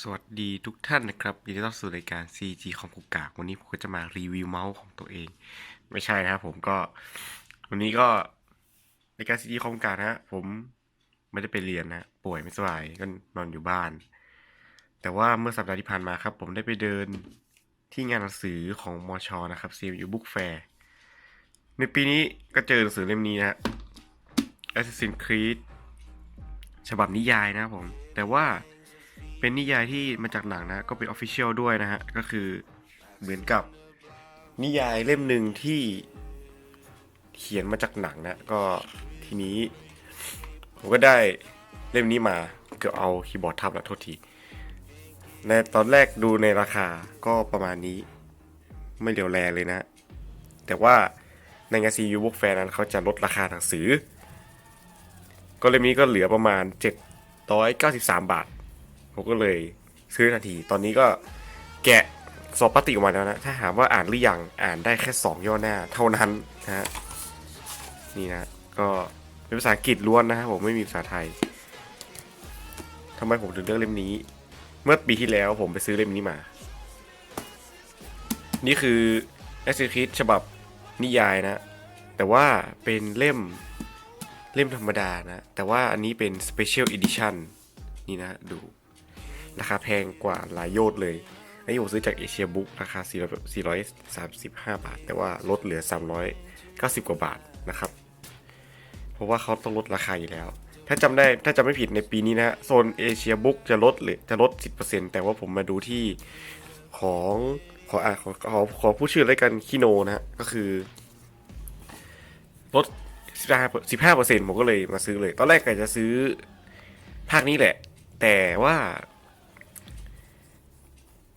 สวัสดีทุกท่านนะครับยินดีต้อนรับสู่รายการ CG ของกุกกากวันนี้ผมก็จะมารีวิวเมาส์ของตัวเอง ไม่ใช่นะครับผมก็ วันนี้ก็รายการ CG ของกุกกากนะฮะผมไม่ได้ไปเรียนนะป่วยไม่สบายก็นอนอยู่บ้าน แต่ว่าเมื่อสัปดาห์ที่ผ่านมาครับ ผมได้ไปเดินที่งานหนังสือของมอชอนะครับ CMU Book Fair ในปีนี้ก็เจอหนังสือเล่มนี้นะฮะ Assassin's Creed ฉบับนิยายนะครับผม แต่ว่า เป็นนิยายที่มาจากหนังนะ ก็เป็นออฟฟิเชียลด้วยนะฮะ ก็คือเหมือนกับนิยายเล่มหนึ่งที่เขียนมาจากหนังนะ ก็ทีนี้ ผมก็ได้เล่มนี้มาเกือบเอาคีย์บอร์ดทับแล้วโทษที ในตอนแรกดูในราคาก็ประมาณนี้ ไม่เหลียวแลเลยนะ แต่ว่าในงานซียูบุ๊กแฟร์นั้นเขาจะลดราคาหนังสือ ก็เล่มนี้ก็เหลือประมาณ 793 บาท ผมก็เลยซื้อทันที ตอนนี้ก็แกะสอบปฏิออกมาแล้วนะ ถ้าถามว่าอ่านหรือยัง อ่านได้แค่ 2 ย่อหน้า เท่านั้นนะฮะ นี่นะ ก็เป็นภาษาอังกฤษล้วนนะครับผมไม่มีภาษาไทยทำไมผมถึงเลือกเล่มนี้ เมื่อปีที่แล้วผมไปซื้อเล่มนี้มา นี่คือ a s s i n Creed ฉบับนิยายนะ แต่ว่าเป็นเล่มเล่มธรรมดานะ แต่ว่าอันนี้เป็น Special Edition นี่นะดู ราคาแพงกว่าหลายโยชน์เลยอันนี้ผมซื้อจากเอเชียบุ๊กราคา 435 บาท แต่ว่าลดเหลือ 390 กว่าบาทนะครับ เพราะว่าเขาต้องลดราคาอยู่แล้ว ถ้าจำได้ถ้าจำไม่ผิดในปีนี้นะโซนเอเชียบุ๊กจะลดหรือจะลด 10%แต่ว่าผมมาดูที่ของขออะขอขอขอผู้ชื่อรายการคิโนนะฮะก็คือลด15 15%ผมก็เลยมาซื้อเลย ตอนแรกก็จะซื้อภาคนี้แหละ แต่ว่า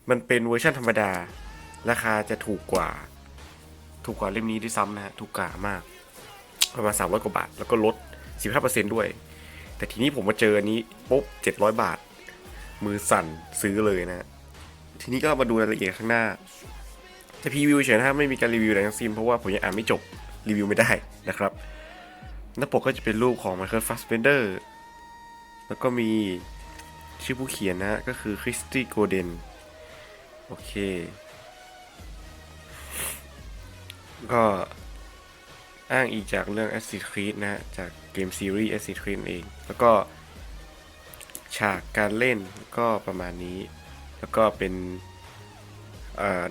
มันเป็นเวอร์ชันธรรมดา ราคาจะถูกกว่า ถูกกว่าเล่มนี้ด้วยซ้ำนะฮะ ถูกกว่ามาก ประมาณ 300 กว่าบาท แล้วก็ลด 15%ด้วย แต่ทีนี้ผมมาเจออันนี้ปุ๊บ 700 บาท มือสั่นซื้อเลยนะ ทีนี้ก็มาดูรายละเอียดข้างหน้าแต่พรีวิวเฉยนะฮะไม่มีการรีวิวอะไรทั้งสิ้นเพราะว่าผมยังอ่านไม่จบรีวิวไม่ได้นะครับหน้าปกก็จะเป็นรูปของ Michael Fassbender แล้วก็มีชื่อผู้เขียนนะฮะก็คือคริสตี้โกเดน โอเค ก็อ้างอีกจากเรื่อง Assassin's Creed นะฮะ จากเกมซีรีส์ Assassin's Creed เอง แล้วก็ฉากการเล่นก็ประมาณนี้ แล้วก็เป็น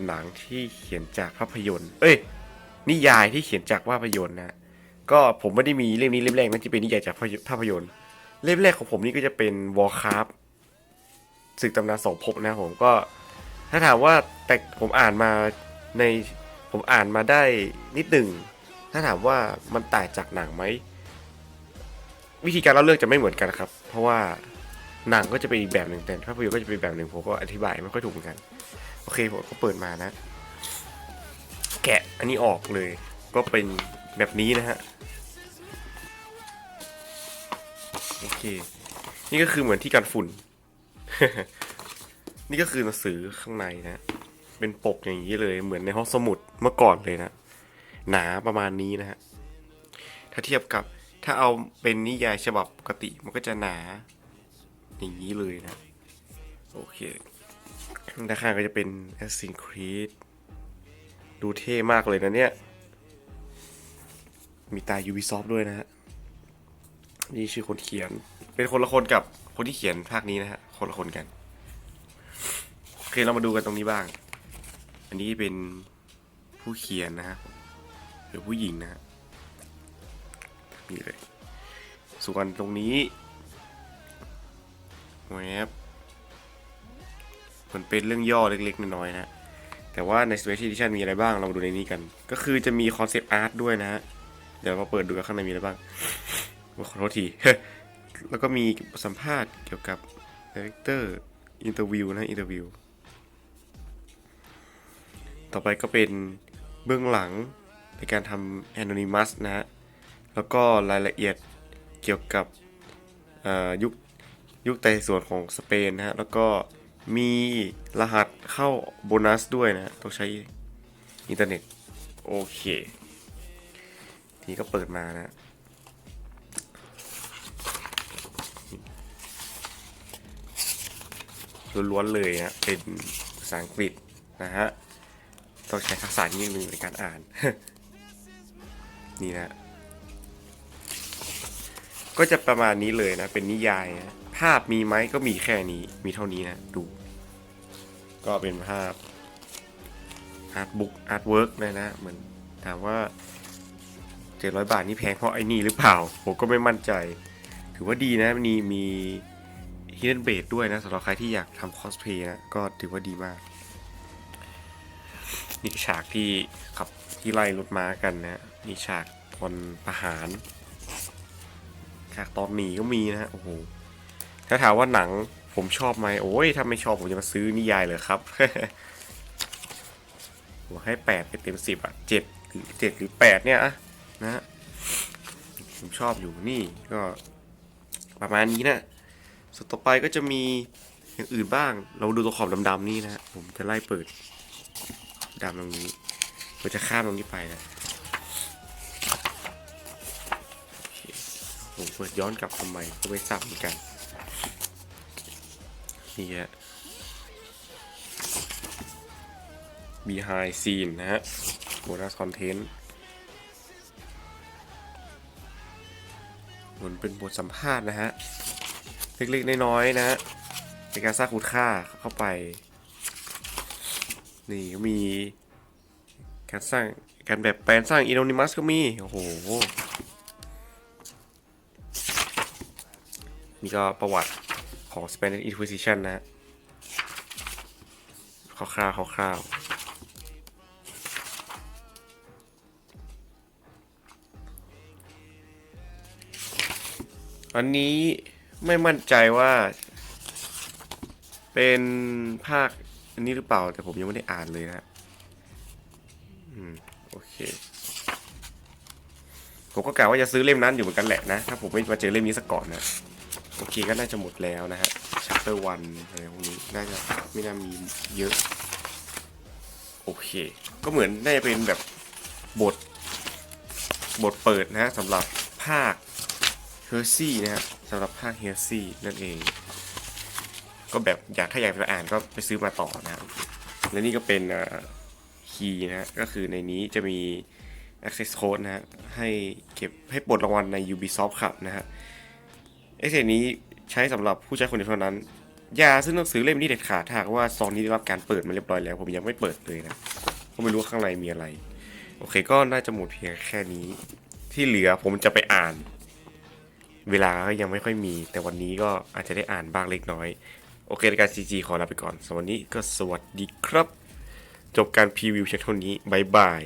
หนังที่เขียนจากภาพยนตร์ เอ้ย นิยายที่เขียนจากภาพยนตร์นะ ก็ผมไม่ได้มีเล่มนี้เล่มแรกนะที่เป็นนิยายจากภาพยนตร์ เล่มแรกของผมนี่ก็จะเป็น Warcraft ศึกตำนานสองภพนะผมก็ ถ้าถามว่าแต่ผมอ่านมาในผมอ่านมาได้นิดหนึ่งถ้าถามว่ามันแตกจากหนังไหมวิธีการเล่าเรื่องจะไม่เหมือนกันครับ เพราะว่าหนังก็จะเป็นอีกแบบหนึ่งแต่ภาพยนตร์ก็จะเป็นแบบหนึ่งผมก็อธิบายไม่ค่อยถูกเหมือนกัน โอเคผมก็เปิดมานะ แกะอันนี้ออกเลย ก็เป็นแบบนี้นะฮะโอเค นี่ก็คือเหมือนที่กันฝุ่น นี่ก็คือหนังสือข้างในนะ เป็นปกอย่างนี้เลยเหมือนในห้องสมุดเมื่อก่อนเลยนะ หนาประมาณนี้นะฮะ ถ้าเทียบกับถ้าเอาเป็นนิยายฉบับปกติมันก็จะหนา อย่างนี้เลยนะ โอเคด้านข้างก็จะเป็น Assassin's Creed ดูเท่มากเลยนะเนี่ย มีตา Ubisoft ด้วยนะฮะ นี่ชื่อคนเขียน เป็นคนละคนกับคนที่เขียนภาคนี้นะฮะ คนละคนกัน เคเรามาดูกันตรงนี้บ้าง อันนี้เป็นผู้เขียนนะฮะหรือผู้หญิงนะฮะนี่เลย ส่วนตรงนี้แวบมันเป็นเรื่องย่อเล็กๆน้อยๆนะ แต่ว่าใน Special Edition มีอะไรบ้าง เรามาดูในนี้กัน ก็คือจะมีคอนเซปต์อาร์ตด้วยนะฮะ เดี๋ยวมาเปิดดูกันข้างในมีอะไรบ้าง ขอโทษที แล้วก็มีสัมภาษณ์เกี่ยวกับดีเรคเตอร์อินเตอร์วิวนะอินเตอร์วิว ต่อไปก็เป็นเบื้องหลังในการทำ Anonymous นะฮะ แล้วก็รายละเอียดเกี่ยวกับยุคยุคไต่สวนของสเปนนะฮะ แล้วก็มีรหัสเข้าโบนัสด้วยนะต้องใช้อินเทอร์เน็ต โอเค ทีก็เปิดมานะ ล้วนๆเลยนะ เป็นภาษาอังกฤษนะฮะ ต้องใช้ทักษะนิดนึงในการอ่าน นี่นะ ก็จะประมาณนี้เลยนะ เป็นนิยายนะภาพมีไหมก็มีแค่นี้ มีเท่านี้นะ ดู ก็เป็นภาพอาร์ตบุ๊กอาร์ตเวิร์กเลยนะเหมือนถามว่าเจ็ดร้อยบาทนี่แพงเพราะไอ้นี่หรือเปล่า ผมก็ไม่มั่นใจ ถือว่าดีนะมีมีฮิดเดนเบดด้วยนะสำหรับใครที่อยากทำคอสเพย์นะ ก็ถือว่าดีมาก นี่ฉากที่ขับที่ไล่รถม้ากันนะนี่ฉากตอนประหารฉากตอนหนีก็มีนะฮะโอ้โหถ้าถามว่าหนังผมชอบไหมโอ้ยถ้าไม่ชอบผมจะมาซื้อนิยายเลยครับผมให้แปดไปเต็มสิบอะเจ็ดหรือเจ็ดหรือแปดเนี่ยอะนะ ผมชอบอยู่นี่ก็ประมาณนี้นะสุดต่อไปก็จะมีอย่างอื่นบ้าง เราดูตัวขอบดำๆนี่นะผมจะไล่เปิด ดำตรงนี้เราจะข้ามตรงนี้ไปนะผมเปิดย้อนกลับทำไมก็ไม่ทราบเหมือนกันนี่ฮะ behind scene นะฮะ bonus content เหมือนเป็นบทสัมภาษณ์นะฮะ เล็กๆ น้อยๆ นะฮะในการสร้างคุณค่าเข้าไป นี่ก็มีการสร้างการแบบแปลนสร้าง Anonymous ก็มี โอ้โห นี่ก็ประวัติของ Spanish Inquisition นะฮะคร่าวๆคร่าวๆอันนี้ไม่มั่นใจว่า เป็นภาค อันนี้หรือเปล่าแต่ผมยังไม่ได้อ่านเลยนะ อืม โอเค ผมก็กะว่าจะซื้อเล่มนั้นอยู่เหมือนกันแหละนะ ถ้าผมไม่มาเจอเล่มนี้ซะก่อนนะ โอเคก็น่าจะหมดแล้วนะฮะ chapter one อะไรพวกนี้ น่าจะไม่น่ามีเยอะ โอเค ก็เหมือนน่าจะเป็นแบบบท บทเปิดนะฮะสำหรับภาคเฮอร์ซี่นะฮะสำหรับภาคเฮอร์ซี่นั่นเอง ก็แบบอยากถ้าอยากไปอ่านก็ไปซื้อมาต่อนะครับและนี่ก็เป็นคีย์นะก็คือในนี้จะมี access code นะฮะให้เก็บให้ปลดรางวัลใน Ubisoft ครับนะฮะเอเซนี้ใช้สำหรับผู้ใช้คนเดียวเท่านั้น อย่าซื้อหนังสือเล่มนี้เด็ดขาดถ้าหากว่าซองนี้ได้รับการเปิดมาเรียบร้อยแล้ว ผมยังไม่เปิดเลยนะก็ไม่รู้ข้างในมีอะไร โอเคก็น่าจะหมดเพียงแค่นี้ ที่เหลือผมจะไปอ่าน เวลาก็ยังไม่ค่อยมี แต่วันนี้ก็อาจจะได้อ่านบ้างเล็กน้อย โอเคในการ CG ขอลาไปก่อนสำหรับวันนี้ก็สวัสดีครับ จบการพรีวิวเช่นเท่านี้บายบาย